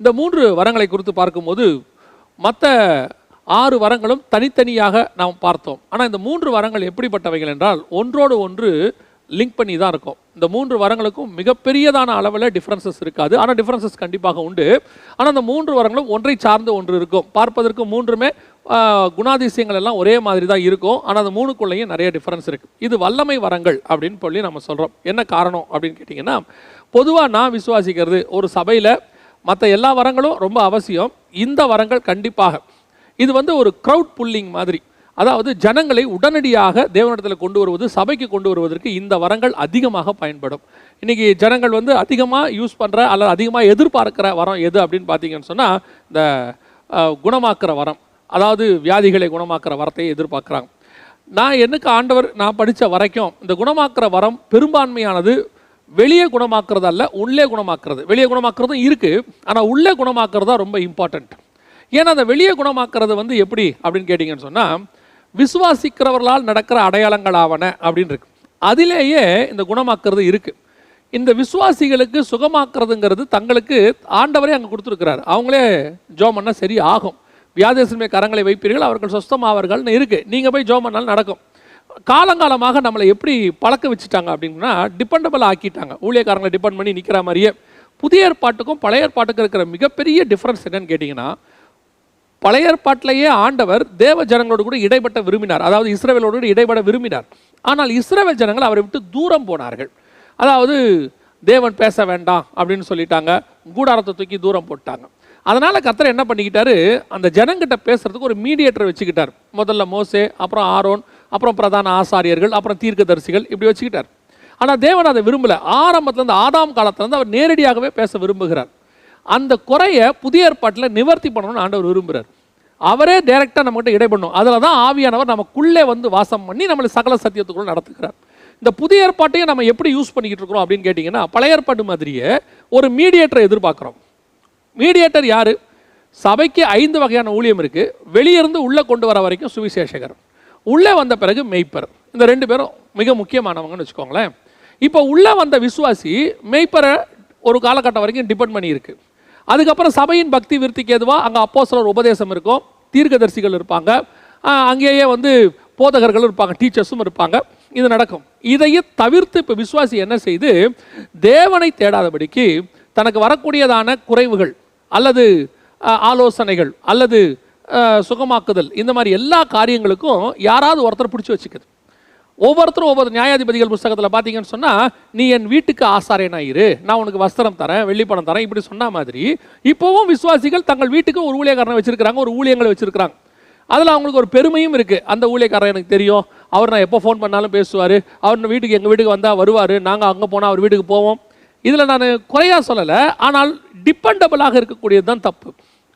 இந்த மூன்று வரங்களை குறித்து பார்க்கும்போது மற்ற ஆறு வரங்களும் தனித்தனியாக நாம் பார்த்தோம். ஆனால் இந்த மூன்று வரங்கள் எப்படிப்பட்டவைகள் என்றால் ஒன்றோடு ஒன்று லிங்க் பண்ணி தான் இருக்கும். இந்த மூன்று வரங்களுக்கும் மிகப்பெரியதான அளவில் டிஃப்ரென்சஸ் இருக்காது. ஆனால் டிஃப்ரென்சஸ் கண்டிப்பாக உண்டு. ஆனால் அந்த மூன்று வரங்களும் ஒன்றை சார்ந்த ஒன்று இருக்கும். பார்ப்பதற்கு மூன்றுமே குணாதிசயங்கள் எல்லாம் ஒரே மாதிரி தான் இருக்கும். ஆனால் அந்த மூணுக்குள்ளேயும் நிறைய டிஃப்ரென்ஸ் இருக்குது இது வல்லமை வரங்கள் அப்படின்னு சொல்லி நம்ம சொல்கிறோம் என்ன காரணம் அப்படின்னு கேட்டிங்கன்னா பொதுவாக நான் விசுவாசிக்கிறது ஒரு சபையில் மற்ற எல்லா வரங்களும் ரொம்ப அவசியம். இந்த வரங்கள் கண்டிப்பாக. இது வந்து ஒரு க்ரௌட் புல்லிங் மாதிரி. அதாவது ஜனங்களை உடனடியாக தேவனிடத்தில் கொண்டு வருவது சபைக்கு கொண்டு வருவதற்கு இந்த வரங்கள் அதிகமாக பயன்படும். இன்றைக்கி ஜனங்கள் வந்து அதிகமாக யூஸ் பண்ணுற அல்லது அதிகமாக எதிர்பார்க்கிற வரம் எது அப்படின்னு பார்த்தீங்கன்னு சொன்னால் இந்த குணமாக்குற வரம். அதாவது வியாதிகளை குணமாக்குற வரத்தை எதிர்பார்க்குறாங்க. நான் எனக்கு ஆண்டவர் நான் படித்த வரைக்கும் இந்த குணமாக்குற வரம் பெரும்பான்மையானது வெளியே குணமாக்குறது அல்ல உள்ளே குணமாக்குறது. வெளியே குணமாக்குறதும் இருக்குது ஆனால் உள்ளே குணமாக்குறது தான் ரொம்ப இம்பார்ட்டண்ட் ஏன்னா அந்த வெளியே குணமாக்குறது வந்து எப்படி அப்படின்னு கேட்டிங்கன்னு சொன்னால் விசுவாசிக்கிறவர்களால் நடக்கிற அடையாளங்களாவன அப்படின்னு இருக்கு. அதிலேயே இந்த குணமாக்குறது இருக்குது இந்த விசுவாசிகளுக்கு சுகமாக்குறதுங்கிறது தங்களுக்கு ஆண்டவரே அங்கே கொடுத்துருக்கிறார். அவங்களே ஜோம் பண்ணால் சரி ஆகும். வியாதேசமே கரங்களை வைப்பீர்கள் அவர்கள் சொஸ்தமாவார்கள்னு இருக்குது நீங்கள் போய் ஜோம் பண்ணாலும் நடக்கும். காலங்காலமாக நம்மளை எப்படி பழக்க வச்சுட்டாங்க அப்படின்னா டிபெண்டபிள் ஆக்கிட்டாங்க. ஊழியக்காரங்களை டிபெண்ட் பண்ணி நிற்கிற மாதிரியே. புதிய ஏற்பாட்டுக்கும் பழைய ஏற்பாட்டுக்கும் இருக்கிற மிகப்பெரிய டிஃப்ரென்ஸ் என்னன்னு கேட்டிங்கன்னா பழைய ஏற்பாட்டிலேயே ஆண்டவர் தேவ ஜனங்களோடு கூட இடைப்பட்ட விரும்பினார். அதாவது இஸ்ரேவேலோடு கூட இடைப்பட விரும்பினார். ஆனால் இஸ்ரேவேல் ஜனங்கள் அவரை விட்டு தூரம் போனார்கள். அதாவது தேவன் பேச வேண்டாம் அப்படின்னு சொல்லிட்டாங்க. கூடாரத்தை தூக்கி தூரம் போட்டாங்க. அதனால் கத்தரை என்ன பண்ணிக்கிட்டாரு? அந்த ஜனங்கிட்ட பேசுறதுக்கு ஒரு மீடியேட்டர் வச்சுக்கிட்டார். முதல்ல மோசே அப்புறம் ஆரோன் அப்புறம் பிரதான ஆசாரியர்கள் அப்புறம் தீர்க்கதரிசிகள் இப்படி வச்சுக்கிட்டார். ஆனால் தேவன் அதை விரும்பலை. ஆரம்பத்துலேருந்து ஆதாம் காலத்துலேருந்து அவர் நேரடியாகவே பேச விரும்புகிறார். அந்த குறையை புதிய ஏற்பாட்டில் நிவர்த்தி பண்ணணும்னு ஆண்டவர் விரும்புகிறார் அவரே டைரெக்டாக நம்மகிட்ட இடைப்படணும் அதில் தான் ஆவியானவர் நமக்குள்ளே வந்து வாசம் பண்ணி நம்மளை சகல சத்தியத்துக்குள்ள நடத்துகிறார். இந்த புதிய ஏற்பாட்டையும் நம்ம எப்படி யூஸ் பண்ணிக்கிட்டு இருக்கிறோம் அப்படின்னு கேட்டிங்கன்னா பழைய ஏற்பாடு மாதிரியே ஒரு மீடியேட்டரை எதிர்பார்க்குறோம். மீடியேட்டர் யார்? சபைக்கு ஐந்து வகையான ஊழியம் இருக்குது வெளியிருந்து உள்ளே கொண்டு வர வரைக்கும் சுவிசேஷகர். உள்ளே வந்த பிறகு மெய்ப்பர். இந்த ரெண்டு பேரும் மிக முக்கியமானவங்கன்னு வச்சுக்கோங்களேன். இப்போ உள்ளே வந்த விசுவாசி மெய்ப்பரை ஒரு காலகட்டம் வரைக்கும் டிபெண்ட் பண்ணியிருக்கு. அதுக்கப்புறம் சபையின் பக்தி விருத்திக்கு எதுவாக அங்கே அப்போஸ்தலர் உபதேசம் இருக்கும். தீர்க்கதரிசிகள் இருப்பாங்க. அங்கேயே வந்து போதகர்களும் இருப்பாங்க டீச்சர்ஸும் இருப்பாங்க. இது நடக்கும். இதையே தவிர்த்து இப்போ விசுவாசி என்ன செய்து தேவனை தேடாதபடிக்கு தனக்கு வரக்கூடியதான குறைவுகள் அல்லது ஆலோசனைகள் அல்லது சுகமாக்குதல். இந்த மாதிரி எல்லா காரியங்களுக்கும் யாராவது ஒருத்தர் பிடிச்சி வச்சுக்குது. ஒவ்வொருத்தரும் ஒவ்வொரு நியாயாதிபதிகள் புஸ்தகத்தில் பார்த்தீங்கன்னு சொன்னால் நீ என் வீட்டுக்கு ஆசாரியனாயிரு நான் உனக்கு வஸ்திரம் தரேன் வெள்ளிப்பணம் தரேன் இப்படி சொன்ன மாதிரி இப்போவும் விசுவாசிகள் தங்கள் வீட்டுக்கு ஒரு ஊழியக்காரனை வச்சுருக்கிறாங்க ஒரு ஊழியங்களை வச்சுருக்கிறாங்க. அதில் அவங்களுக்கு ஒரு பெருமையும் இருக்குது அந்த ஊழியக்காரன் எனக்கு தெரியும். அவர் நான் எப்போ ஃபோன் பண்ணாலும் பேசுவார். அவர் வீட்டுக்கு எங்கள் வீட்டுக்கு வந்தால் வருவார். நாங்கள் அங்கே போனால் அவர் வீட்டுக்கு போவோம். இதில் நான் குறையாக சொல்லலை. ஆனால் டிபெண்டபிளாக இருக்கக்கூடியது தான் தப்பு.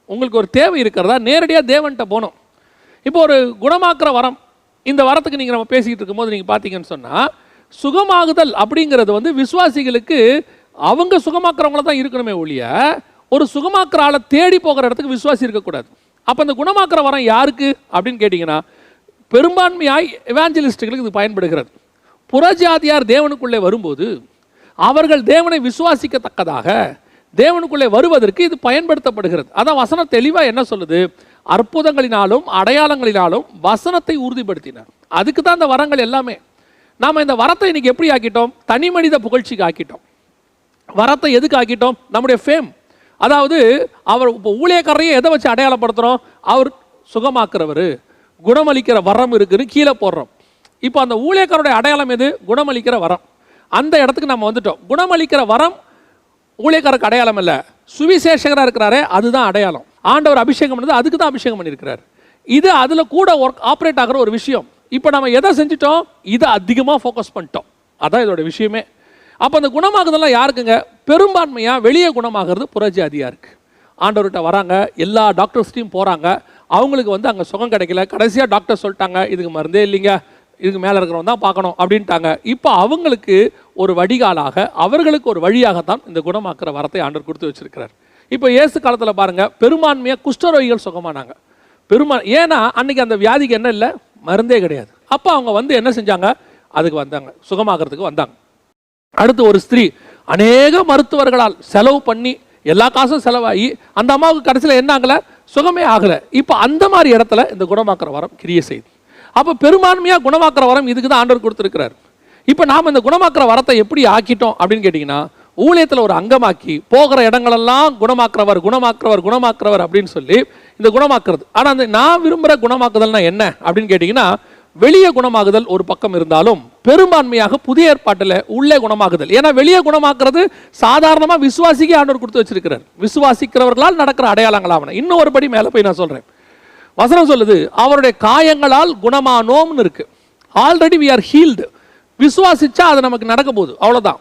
உங்களுக்கு ஒரு தேவை இருக்கிறதா? நேரடியாக தேவன்கிட்ட போகணும். இப்போ ஒரு குணமாக்குற வரம் இந்த வரத்துக்கு நீங்கள் நம்ம பேசிக்கிட்டு இருக்கும்போது நீங்கள் பார்த்தீங்கன்னு சொன்னால் சுகமாகுதல் அப்படிங்கிறது வந்து விசுவாசிகளுக்கு அவங்க சுகமாக்குறவங்கள தான் இருக்கணுமே ஒழிய ஒரு சுகமாக்குற ஆளை தேடி போகிற இடத்துக்கு விசுவாசி இருக்கக்கூடாது அப்போ இந்த குணமாக்குற வரம் யாருக்கு அப்படின்னு கேட்டிங்கன்னா பெரும்பான்மையாய் எவாஞ்சலிஸ்டுகளுக்கு இது பயன்படுகிறது. புறஜாதியார் தேவனுக்குள்ளே வரும்போது அவர்கள் தேவனை விசுவாசிக்கத்தக்கதாக தேவனுக்குள்ளே வருவதற்கு இது பயன்படுத்தப்படுகிறது. அதான் வசனம் தெளிவாக என்ன சொல்லுது? அற்புதங்களினாலும் அடையாளங்களினாலும் வசனத்தை உறுதிப்படுத்தினார். அதுக்கு தான் இந்த வரங்கள் எல்லாமே. நாம் இந்த வரத்தை இன்னைக்கு எப்படி ஆக்கிட்டோம்? தனி மனித புகழ்ச்சிக்கு ஆக்கிட்டோம். வரத்தை எதுக்கு ஆக்கிட்டோம்? நம்முடைய ஃபேம் அதாவது அவர் இப்போ ஊழியக்காரரையே எதை வச்சு அடையாளப்படுத்துகிறோம் அவர் சுகமாக்குறவர் குணமளிக்கிற வரம் இருக்குன்னு கீழே போடுறோம். இப்போ அந்த ஊழியக்காரருடைய அடையாளம் எது? குணமளிக்கிற வரம். அந்த இடத்துக்கு நம்ம வந்துட்டோம். குணமளிக்கிற வரம் ஊழியக்காரருக்கு அடையாளம் இல்லை. சுவிசேஷகராக இருக்கிறாரே அதுதான் அடையாளம். ஆண்டவர் அபிஷேகம் பண்ணது அதுக்கு தான் அபிஷேகம் பண்ணியிருக்கிறார். இது அதில் கூட ஒர்க் ஆப்ரேட் ஆகிற ஒரு விஷயம். இப்போ நம்ம எதை செஞ்சிட்டோம்? இதை அதிகமாக ஃபோக்கஸ் பண்ணிட்டோம். அதான் இதோட விஷயமே. அப்போ அந்த குணமாகுதெல்லாம் யாருக்குங்க? பெரும்பான்மையாக வெளியே குணமாகிறது புறஜாதியாக இருக்குது ஆண்டவர்கிட்ட வராங்க எல்லா டாக்டர்ஸ்டையும் போகிறாங்க அவங்களுக்கு வந்து அங்கே சுகம் கிடைக்கல. கடைசியாக டாக்டர் சொல்லிட்டாங்க இதுக்கு மருந்தே இல்லைங்க. இதுக்கு மேலே இருக்கிறவங்க தான் பார்க்கணும் அப்படின்ட்டாங்க. இப்போ அவங்களுக்கு ஒரு வடிகாலாக அவர்களுக்கு ஒரு வழியாகத்தான் இந்த குணமாக்குற வரத்தை ஆண்டர் கொடுத்து வச்சிருக்கிறார். இப்போ இயேசு காலத்தில் பாருங்கள் பெரும்பான்மையாக குஷ்டரோகிகள் சுகமானாங்க. பெருமா ஏன்னா அன்னைக்கு அந்த வியாதிக்கு என்ன இல்லை? மருந்தே கிடையாது. அப்போ அவங்க வந்து என்ன செஞ்சாங்க? அதுக்கு வந்தாங்க. சுகமாகறதுக்கு வந்தாங்க. அடுத்து ஒரு ஸ்திரீ அநேக மருத்துவர்களால் செலவு பண்ணி எல்லா காசும் செலவாகி அந்த அம்மாவுக்கு கடைசியில் என்ன ஆகலை? சுகமே ஆகலை. இப்போ அந்த மாதிரி இடத்துல இந்த குணமாக்குற வரம் கிரிய செய்து. அப்போ பெரும்பான்மையாக குணமாக்குற வரம் இதுக்கு தான் ஆண்டவர் கொடுத்துருக்கிறார். இப்போ நாம் இந்த குணமாக்குற வரத்தை எப்படி ஆக்கிட்டோம் அப்படின்னு கேட்டிங்கன்னா ஊழியத்தில் ஒரு அங்கமாக்கி போகிற இடங்களெல்லாம் குணமாக்குறவர் குணமாக்குறவர் குணமாக்குறவர் அப்படின்னு சொல்லி இந்த குணமாக்குறது. ஆனால் அந்த நான் விரும்புகிற குணமாக்குதல்னா என்ன அப்படின்னு கேட்டிங்கன்னா வெளியே குணமாகுதல் ஒரு பக்கம் இருந்தாலும் பெரும்பான்மையாக புதிய ஏற்பாட்டில் உள்ளே குணமாகுதல். ஏன்னா வெளியே குணமாக்குறது சாதாரணமாக விசுவாசிக்கு ஆண்டவர் கொடுத்து வச்சிருக்கிறார். விசுவாசிக்கிறவர்களால் நடக்கிற அடையாளங்களாவன இன்னும் படி மேலே போய் நான் சொல்கிறேன் வசனம் சொல்லுது அவருடைய காயங்களால் குணமானோம்னு இருக்கு. ஆல்ரெடி வி ஆர் ஹீல்டு விசுவாசிச்சா அது நமக்கு நடக்க போகுது அவ்வளோதான்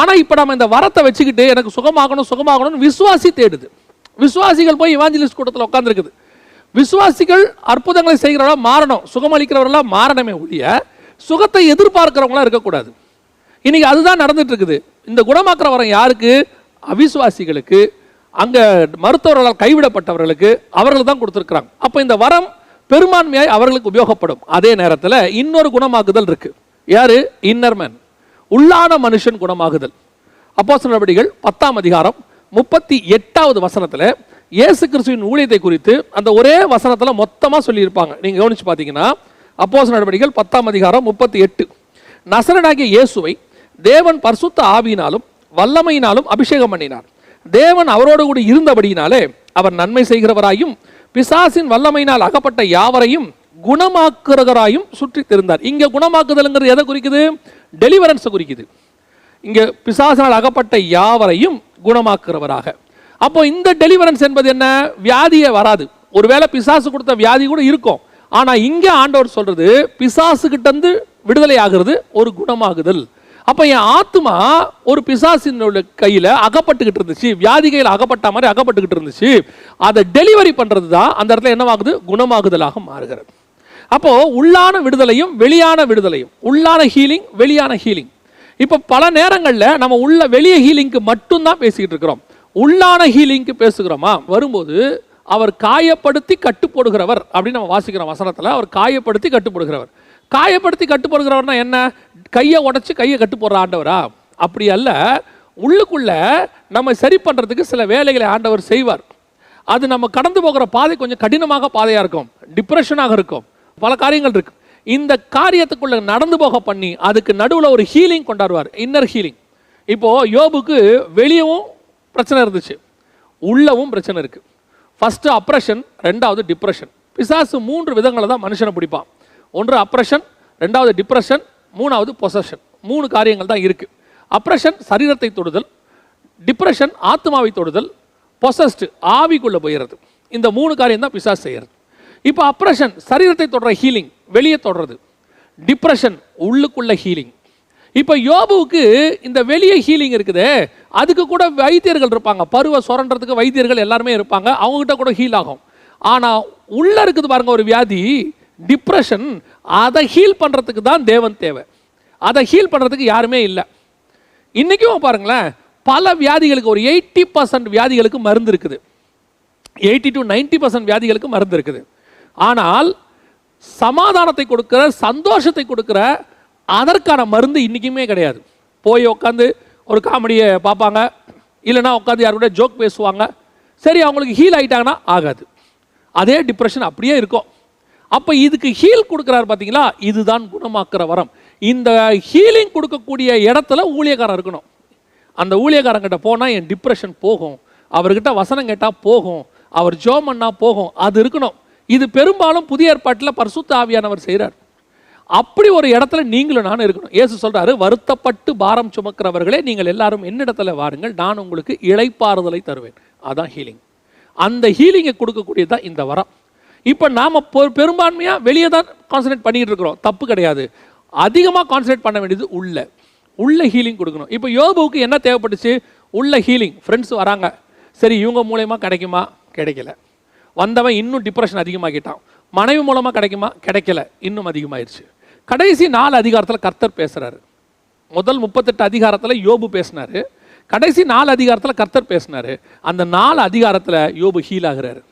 ஆனால் இப்போ நம்ம இந்த வரத்தை வச்சுக்கிட்டு எனக்கு சுகமாகணும் சுகமாகணும்னு விசுவாசி தேடுது. விசுவாசிகள் போய் இவாஞ்சலிஸ்ட் கூட்டத்தில் உட்காந்துருக்குது விசுவாசிகள் அற்புதங்களை செய்கிறவர்களா மாறணும் சுகமளிக்கிறவர்களா மாறணுமே ஒழிய சுகத்தை எதிர்பார்க்கிறவங்களாம் இருக்கக்கூடாது. இன்னைக்கு அதுதான் நடந்துட்டு இருக்குது. இந்த குணமாக்குற வரம் யாருக்கு? அவிசுவாசிகளுக்கு. அங்கே மருத்துவர்களால் கைவிடப்பட்டவர்களுக்கு அவர்கள் தான் கொடுத்துருக்குறாங்க. அப்போ இந்த வரம் பெரும்பான்மையாய் அவர்களுக்கு உபயோகப்படும். அதே நேரத்தில் இன்னொரு குணமாக்குதல் இருக்கு. யாரு? இன்னர்மேன் உள்ளான மனுஷன் குணமாகுதல். அப்போ நடவடிக்கைகள் பத்தாம் அதிகாரம் முப்பத்தி எட்டாவது வசனத்தில் இயேசு கிறிஸ்துவின் ஊழியத்தை குறித்து அந்த ஒரே வசனத்தில் மொத்தமாக சொல்லியிருப்பாங்க. நீங்கள் கவனிச்சு பார்த்தீங்கன்னா அப்போஸ் நடவடிக்கைகள் பத்தாம் அதிகாரம் முப்பத்தி எட்டு. நசரனாகிய இயேசுவை தேவன் பரிசுத்த ஆவியினாலும் வல்லமையினாலும் அபிஷேகம் பண்ணினார். தேவன் அவரோடு கூட இருந்தபடியினாலே அவர் நன்மை செய்கிறவராயும் பிசாசின் வல்லமையினால் அகப்பட்ட யாவரையும் குணமாக்குறவராயும் சுற்றி திருந்தார். இங்கே குணமாக்குதல்ங்கிறது எதை குறிக்குது? டெலிவரன்ஸை குறிக்குது. இங்கே பிசாசினால் அகப்பட்ட யாவரையும் குணமாக்குறவராக அப்போ இந்த டெலிவரன்ஸ் என்பது என்ன? வியாதியே வராது. ஒருவேளை பிசாசு கொடுத்த வியாதி கூட இருக்கும். ஆனால் இங்கே ஆண்டவர் சொல்றது பிசாசுக்கிட்டேருந்து விடுதலை ஆகிறது ஒரு குணமாகுதல். அப்போ என் ஆத்மா ஒரு பிசாசினோட கையில் அகப்பட்டுக்கிட்டு இருந்துச்சு. வியாதி கையில் அகப்பட்ட மாதிரி அகப்பட்டுக்கிட்டு இருந்துச்சு. அதை டெலிவரி பண்ணுறது தான் அந்த இடத்துல என்னவாகுது? குணமாகுதலாக மாறுகிறது. அப்போது உள்ளான விடுதலையும் வெளியான விடுதலையும் உள்ளான ஹீலிங் வெளியான ஹீலிங் இப்போ பல நேரங்களில் நம்ம உள்ள வெளிய ஹீலிங்க்கு மட்டும்தான் பேசிக்கிட்டு இருக்கிறோம். உள்ளான ஹீலிங்க்கு பேசுகிறோமா? வரும்போது அவர் காயப்படுத்தி கட்டுப்படுகிறவர் அப்படின்னு நம்ம வாசிக்கிறோம் வசனத்தில். அவர் காயப்படுத்தி கட்டுப்படுகிறவர். காயப்படுத்தி கட்டுப்படுகிறவர்னா என்ன? கையை உடச்சி கையை கட்டு போடுற ஆண்டவரா? அப்படி அல்ல. உள்ளுக்குள்ள நம்ம சரி பண்ணுறதுக்கு சில வேலைகளை ஆண்டவர் செய்வார். அது நம்ம கடந்து போகிற பாதை கொஞ்சம் கடினமாக பாதையாக இருக்கும். டிப்ரெஷனாக இருக்கும். பல காரியங்கள் இருக்கு. இந்த காரியத்துக்குள்ள நடந்து போக பண்ணி அதுக்கு நடுவில் ஒரு ஹீலிங் கொண்டாடுவார். Inner healing. இப்போது யோபுக்கு வெளியவும் பிரச்சனை இருந்துச்சு. உள்ளவும் பிரச்சனை இருக்குது ஃபஸ்ட்டு அப்ரெஷன் ரெண்டாவது டிப்ரெஷன் பிசாசு மூன்று விதங்களை தான் மனுஷனை பிடிப்பான். ஒன்று அப்ரஷன் ரெண்டாவது டிப்ரெஷன் மூணாவது பொசஷன் மூணு காரியங்கள் தான் இருக்குது அப்ரஷன் சரீரத்தை தொடுதல். டிப்ரெஷன் ஆத்மாவை தொடுதல். பொசஸ்டு ஆவிக்குள்ளே போயிடுறது இந்த மூணு காரியம் தான் பிசாஸ் செய்கிறது இப்போ அப்ரஷன் சரீரத்தை தொடர ஹீலிங் வெளியே தொடுறது. டிப்ரெஷன் உள்ளுக்குள்ள ஹீலிங் இப்போ யோபுவுக்கு இந்த வெளியே ஹீலிங் இருக்குது. அதுக்கு கூட வைத்தியர்கள் இருப்பாங்க. பருவ சுரண்டதுக்கு வைத்தியர்கள் எல்லாருமே இருப்பாங்க. அவங்ககிட்ட கூட ஹீல் ஆகும். ஆனால் உள்ளே இருக்குது பாருங்க ஒரு வியாதி. டிப்ரெஷன் அதை ஹீல் பண்ணுறதுக்கு தான் தேவன் தேவை. அதை ஹீல் பண்ணுறதுக்கு யாருமே இல்லை. இன்றைக்கும் பாருங்களேன் பல வியாதிகளுக்கு ஒரு எயிட்டி பர்சன்ட் வியாதிகளுக்கு மருந்து இருக்குது. எயிட்டி டு நைன்டி பர்சன்ட் வியாதிகளுக்கு மருந்து இருக்குது. ஆனால் சமாதானத்தை கொடுக்குற சந்தோஷத்தை கொடுக்குற அதற்கான மருந்து இன்றைக்குமே கிடையாது. போய் உட்காந்து ஒரு காமெடியை பார்ப்பாங்க. இல்லைன்னா உட்காந்து யாரோட ஜோக் பேசுவாங்க. சரி அவங்களுக்கு ஹீல் ஆகிட்டாங்கன்னா ஆகாது. அதே டிப்ரெஷன் அப்படியே இருக்கும். அப்போ இதுக்கு ஹீல் கொடுக்குறாரு பார்த்தீங்களா இதுதான் குணமாக்குற வரம். இந்த ஹீலிங் கொடுக்கக்கூடிய இடத்துல ஊழியக்காரன் இருக்கணும். அந்த ஊழியக்காரங்கிட்ட போனால் என் டிப்ரெஷன் போகும். அவர்கிட்ட வசனம் கேட்டால் போகும். அவர் ஜோம் போகும். அது இருக்கணும். இது பெரும்பாலும் புதிய ஏற்பாட்டில் பரிசுத்த ஆவியானவர் செய்கிறார் அப்படி ஒரு இடத்துல நீங்களும் நானும் இருக்கணும். ஏசு சொல்கிறாரு வருத்தப்பட்டு பாரம் சுமக்கிறவர்களே நீங்கள் எல்லாரும் என்னிடத்துல வாருங்கள். நான் உங்களுக்கு இளைப்பாறுதலை தருவேன். அதான் ஹீலிங் அந்த ஹீலிங்கை கொடுக்கக்கூடியது தான் இந்த வரம். இப்போ நாம் பெரும்பான்மையாக வெளியே தான் கான்சன்ட்ரேட் பண்ணிகிட்டு இருக்கிறோம். தப்பு கிடையாது. அதிகமாக கான்சன்ட்ரேட் பண்ண வேண்டியது உள்ள. உள்ள ஹீலிங் கொடுக்கணும். இப்போ யோபுவுக்கு என்ன தேவைப்பட்டுச்சு? உள்ள ஹீலிங் ஃப்ரெண்ட்ஸ் வராங்க. சரி இவங்க மூலயமா கிடைக்குமா? கிடைக்கல. வந்தவன் இன்னும் டிப்ரெஷன் அதிகமாகிட்டான். மனைவி மூலமாக கிடைக்குமா? கிடைக்கல. இன்னும் அதிகமாயிருச்சு. கடைசி நாலு அதிகாரத்தில் கர்த்தர் பேசுகிறாரு முதல் முப்பத்தெட்டு அதிகாரத்தில் யோபு பேசினாரு. கடைசி நாலு அதிகாரத்தில் கர்த்தர் பேசினாரு. அந்த நாலு அதிகாரத்தில் யோபு ஹீல் ஆகிறாரு.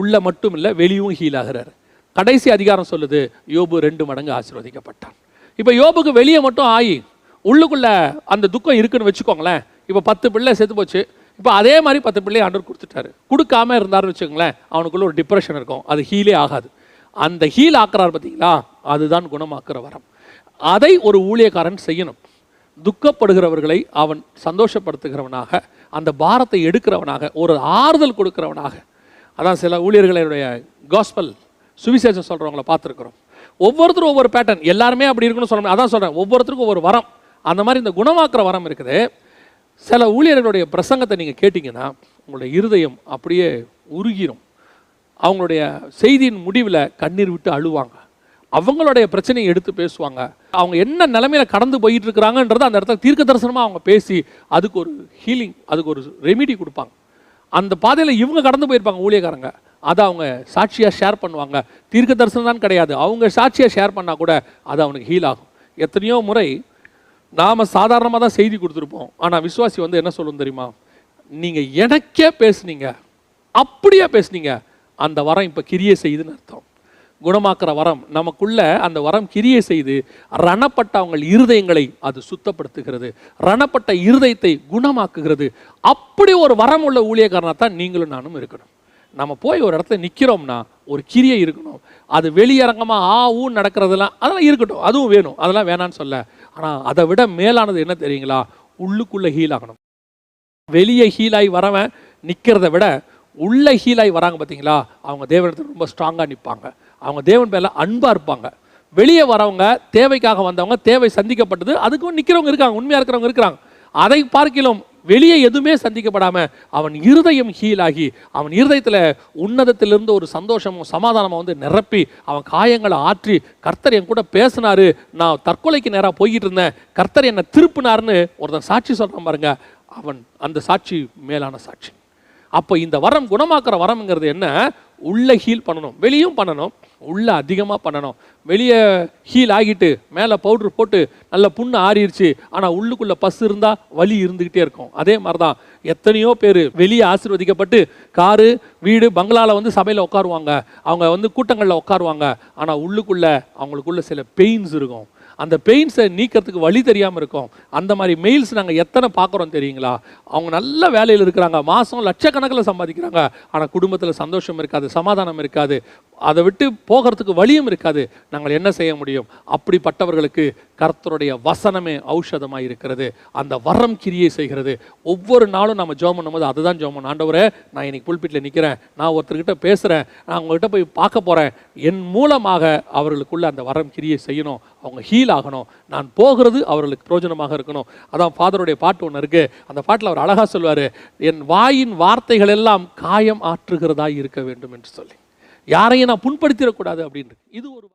உள்ள மட்டும் இல்லை வெளியும் ஹீல் ஆகிறார். கடைசி அதிகாரம் சொல்லுது யோபு ரெண்டு மடங்கு ஆசீர்வதிக்கப்பட்டான். இப்போ யோபுக்கு வெளியே மட்டும் ஆகி உள்ளுக்குள்ள அந்த துக்கம் இருக்குன்னு வச்சுக்கோங்களேன் இப்போ பத்து பிள்ளை செத்து போச்சு இப்போ அதே மாதிரி பத்து பிள்ளையை ஆண்டவர் கொடுத்துட்டாரு. கொடுக்காம இருந்தாருன்னு வச்சுக்கோங்களேன் அவனுக்குள்ள ஒரு டிப்ரெஷன் இருக்கும் அது ஹீலே ஆகாது. அந்த ஹீல் ஆக்குறாரு பார்த்தீங்களா அதுதான் குணமாக்குற வரம். அதை ஒரு ஊழியக்காரன் செய்யணும். துக்கப்படுகிறவர்களை அவன் சந்தோஷப்படுத்துகிறவனாக அந்த பாரத்தை எடுக்கிறவனாக ஒரு ஆறுதல் கொடுக்கிறவனாக அதான் சில ஊழியர்களுடைய காஸ்பல் சுவிசேஷம் சொல்கிறவங்கள பார்த்துருக்குறோம். ஒவ்வொருத்தரும் ஒவ்வொரு பேட்டர்ன் எல்லாருமே அப்படி இருக்கணும்னு சொல்ல அதான் சொல்கிறேன் ஒவ்வொருத்தருக்கும் ஒவ்வொரு வரம். அந்த மாதிரி இந்த குணமாக்குற வரம் இருக்குது. சில ஊழியர்களுடைய பிரசங்கத்தை நீங்கள் கேட்டிங்கன்னா உங்களுடைய இருதயம் அப்படியே உருகிரும். அவங்களுடைய செய்தியின் முடிவில் கண்ணீர் விட்டு அழுவாங்க. அவங்களுடைய பிரச்சனையை எடுத்து பேசுவாங்க. அவங்க என்ன நிலைமையில கடந்து போயிட்டு இருக்கிறாங்கன்றது அந்த இடத்துல தீர்க்க தரிசனமாக அவங்க பேசி அதுக்கு ஒரு ஹீலிங் அதுக்கு ஒரு ரெமிடி கொடுப்பாங்க. அந்த பாதையில் இவங்க கடந்து போயிருப்பாங்க ஊழியக்காரங்க. அதை அவங்க சாட்சியாக ஷேர் பண்ணுவாங்க. தீர்க்க தரிசனம் தான் கிடையாது. அவங்க சாட்சியாக ஷேர் பண்ணால் கூட அது அவனுக்கு ஹீல் ஆகும். எத்தனையோ முறை நாம் சாதாரணமாக தான் செய்தி கொடுத்துருப்போம். ஆனால் விசுவாசி வந்து என்ன சொல்லணும் தெரியுமா? நீங்கள் எனக்கே பேசுனீங்க அப்படியே பேசுனீங்க. அந்த வரம் இப்போ கிரியை செய்யுதுன்னு அர்த்தம். குணமாக்குற வரம் நமக்குள்ள அந்த வரம் கிரியை செய்து ரணப்பட்ட அவங்க இருதயங்களை அது சுத்தப்படுத்துகிறது. ரணப்பட்ட இருதயத்தை குணமாக்குகிறது. அப்படி ஒரு வரம் உள்ள ஊழியக்காரனாக தான் நீங்களும் நானும் இருக்கணும். நம்ம போய் ஒரு இடத்துல நிற்கிறோம்னா ஒரு கிரியை இருக்கணும். அது வெளியரங்கமாக ஆ ஊ நடக்கிறதெல்லாம் அதெல்லாம் இருக்கட்டும். அதுவும் வேணும். அதெல்லாம் வேணான்னு சொல்ல. ஆனால் அதை விட மேலானது என்ன தெரியுங்களா? உள்ளுக்குள்ளே ஹீல் ஆகணும். வெளியே ஹீலாகி வரவன் நிற்கிறத விட உள்ள ஹீலாகி வராங்க பார்த்தீங்களா அவங்க தேவனத்தில் ரொம்ப ஸ்ட்ராங்காக நிற்பாங்க. அவங்க தேவன் பேரில் அன்பாக இருப்பாங்க. வெளியே வரவங்க தேவைக்காக வந்தவங்க தேவை சந்திக்கப்பட்டது அதுக்கும் நிற்கிறவங்க இருக்காங்க உண்மையாக இருக்கிறவங்க இருக்கிறாங்க அதை பார்க்கிலும் வெளியே எதுவுமே சந்திக்கப்படாமல் அவன் இருதயம் ஹீலாகி அவன் இருதயத்தில் உன்னதத்திலிருந்து ஒரு சந்தோஷமும் சமாதானமும் வந்து நிரப்பி அவன் காயங்களை ஆற்றி கர்த்தர் என் கூட பேசினாரு நான் தற்கொலைக்கு நேராக போய்கிட்டு இருந்தேன் கர்த்தர் என்னை திருப்பினாருன்னு ஒருத்தன் சாட்சி சொல்கிறான் பாருங்க அவன் அந்த சாட்சி மேலான சாட்சி. அப்போ இந்த வரம் குணமாக்குற வரம்ங்கிறது என்ன? உள்ள ஹீல் பண்ணணும் வெளியும் பண்ணணும் உள்ளே அதிகமாக பண்ணணும். வெளியே ஹீல் ஆகிட்டு மேலே பவுடர் போட்டு நல்ல புண்ணு ஆறிடுச்சு ஆனால் உள்ளுக்குள்ளே பஸ் இருந்தால் வலி இருந்துக்கிட்டே இருக்கும். அதே மாதிரி தான் எத்தனையோ பேர் வெளியே ஆசீர்வதிக்கப்பட்டு காரு வீடு பங்களாவில் வந்து சபையில் உட்காருவாங்க. அவங்க வந்து கூட்டங்களில் உட்காருவாங்க. ஆனால் உள்ளுக்குள்ளே அவங்களுக்குள்ள சில பெயின்ஸ் இருக்கும். அந்த பெயின்ஸை நீக்கிறதுக்கு வழி தெரியாமல் இருக்கும். அந்த மாதிரி மெயில்ஸ் நாங்கள் எத்தனை பார்க்குறோம் தெரியுங்களா? அவங்க நல்ல வேலையில் இருக்கிறாங்க. மாதம் லட்சக்கணக்கில் சம்பாதிக்கிறாங்க. ஆனால் குடும்பத்தில் சந்தோஷம் இருக்காது சமாதானம் இருக்காது. அதை விட்டு போகிறதுக்கு வழியும் இருக்காது. நாங்கள் என்ன செய்ய முடியும்? அப்படிப்பட்டவர்களுக்கு கர்த்தருடைய வசனமே ஔஷதமாக இருக்கிறது. அந்த வரம் கிரியை செய்கிறது. ஒவ்வொரு நாளும் நம்ம ஜோம் பண்ணும்போது அதுதான் ஜோம் ஆண்டவரை ஆண்டவரே நான் இன்னைக்கு புல்பிட்டில் நிற்கிறேன் நான் ஒருத்தர்கிட்ட பேசுகிறேன் நான் உங்கள்கிட்ட போய் பார்க்க போகிறேன் என் மூலமாக அவர்களுக்குள்ள அந்த வரம் கிரியை செய்யணும். அவங்க ஹீல் ஆகணும். நான் போகிறது அவர்களுக்கு பிரயோஜனமாக இருக்கணும். அதான் ஃபாதருடைய பாட்டு ஒன்று இருக்குது அந்த பாட்டில் அவர் அழகாக சொல்வார் என் வாயின் வார்த்தைகள் எல்லாம் காயம் ஆற்றுகிறதா இருக்க வேண்டும் என்று சொல்லி. யாரையும் நான் புண்படுத்திடக்கூடாது அப்படின்னு இது ஒரு